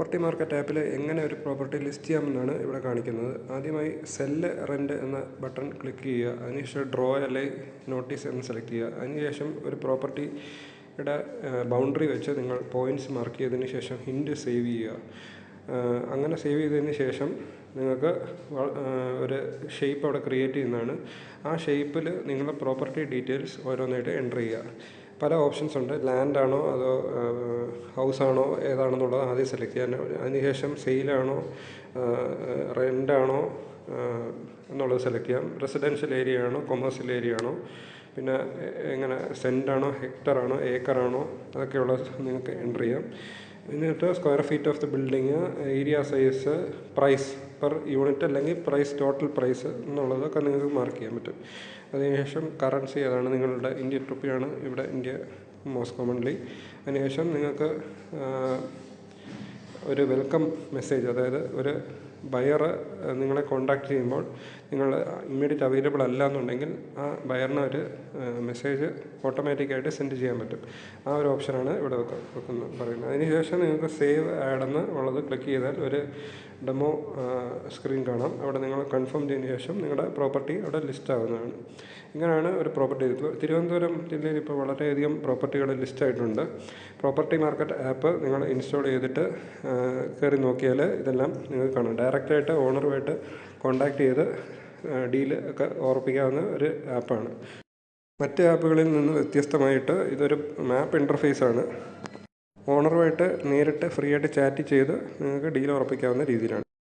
Property market ആപ്പിൽ എങ്ങനെ ഒരു പ്രോപ്പർട്ടി ലിസ്റ്റ് ചെയ്യാമെന്നാണ് ഇവിടെ കാണിക്കുന്നത്. ആദ്യമായി സെല്ല് റെന്റ് എന്ന ബട്ടൺ ക്ലിക്ക് ചെയ്യുക. അതിനുശേഷം ഡ്രോ അല്ലെ നോട്ടീസ് എന്ന് സെലക്ട് ചെയ്യുക. അതിനുശേഷം ഒരു പ്രോപ്പർട്ടിയുടെ ബൗണ്ടറി വെച്ച് നിങ്ങൾ പോയിന്റ്സ് മാർക്ക് ചെയ്തതിന് ശേഷം ഹിൻഡ് സേവ് ചെയ്യുക. അങ്ങനെ സേവ് ചെയ്തതിന് ശേഷം നിങ്ങൾക്ക് ഒരു ഷേപ്പ് അവിടെ ക്രിയേറ്റ് ചെയ്യുന്നതാണ്. ആ ഷേപ്പിൽ നിങ്ങളുടെ പ്രോപ്പർട്ടി ഡീറ്റെയിൽസ് ഓരോന്നായിട്ട് എന്റർ ചെയ്യുക. പല ഓപ്ഷൻസ് ഉണ്ട്. ലാൻഡ് ആണോ അതോ ഹൗസ് ആണോ ഏതാണെന്നുള്ളത് ആദ്യം സെലക്ട് ചെയ്യാൻ. അതിനുശേഷം സെയിലാണോ റെന്റാണോ എന്നുള്ളത് സെലക്ട് ചെയ്യാം. റെസിഡൻഷ്യൽ ഏരിയ ആണോ കൊമേഴ്സ്യൽ ഏരിയ ആണോ പിന്നെ എങ്ങനെ സെന്റാണോ ഹെക്ടറാണോ ഏക്കറാണോ അതൊക്കെയുള്ള നിങ്ങൾക്ക് എന്റർ ചെയ്യാം. എന്നിട്ട് square feet of the building area size price per unit അല്ലെങ്കിൽ പ്രൈസ് ടോട്ടൽ പ്രൈസ് എന്നുള്ളതൊക്കെ നിങ്ങൾക്ക് മാർക്ക് ചെയ്യാൻ പറ്റും. അതിനുശേഷം കറൻസി ഏതാണ് നിങ്ങളുടെ ഇന്ത്യൻ റുപ്പിയാണ് ഇവിടെ ഇന്ത്യ മോസ്റ്റ് കോമൺലി അതിനുശേഷം നിങ്ങൾക്ക് ഒരു വെൽക്കം മെസ്സേജ് അതായത് ഒരു ബയർ നിങ്ങളെ കോണ്ടാക്ട് ചെയ്യുമ്പോൾ നിങ്ങൾ ഇമ്മീഡിയറ്റ് അവൈലബിൾ അല്ല എന്നുണ്ടെങ്കിൽ ആ ബയറിന് ഒരു മെസ്സേജ് ഓട്ടോമാറ്റിക്കായിട്ട് സെൻഡ് ചെയ്യാൻ പറ്റും. ആ ഒരു ഓപ്ഷനാണ് ഇവിടെ വെക്കുന്നത് പറയുന്നത്. അതിനുശേഷം നിങ്ങൾക്ക് സേവ് ആഡ് ഉള്ളത് ക്ലിക്ക് ചെയ്താൽ ഒരു ഡെമോ സ്ക്രീൻ കാണാം. അവിടെ നിങ്ങൾ കൺഫേം ചെയ്തതിന് ശേഷം നിങ്ങളുടെ പ്രോപ്പർട്ടി അവിടെ ലിസ്റ്റ് ആവുന്നതാണ്. ഇങ്ങനെയാണ് ഒരു പ്രോപ്പർട്ടി തിരുവനന്തപുരം ജില്ലയിൽ ഇപ്പോൾ വളരെയധികം പ്രോപ്പർട്ടികൾ ലിസ്റ്റ് ആയിട്ടുണ്ട്. പ്രോപ്പർട്ടി മാർക്കറ്റ് ആപ്പ് നിങ്ങൾ ഇൻസ്റ്റാൾ ചെയ്തിട്ട് കയറി നോക്കിയാൽ ഇതെല്ലാം നിങ്ങൾക്ക് കാണാം. ഡയറക്റ്റായിട്ട് ഓണറുമായിട്ട് കോണ്ടാക്ട് ചെയ്ത് ഡീൽ ഒക്കെ ഉറപ്പിക്കാവുന്ന ഒരു ആപ്പാണ്. മറ്റ് ആപ്പുകളിൽ നിന്ന് വ്യത്യസ്തമായിട്ട് ഇതൊരു മാപ്പ് ഇന്റർഫേസാണ് ഓണറുമായിട്ട് നേരിട്ട് ഫ്രീ ആയിട്ട് ചാറ്റ് ചെയ്ത് നിങ്ങൾക്ക് ഡീൽ ഉറപ്പിക്കാവുന്ന രീതിയിലാണ്.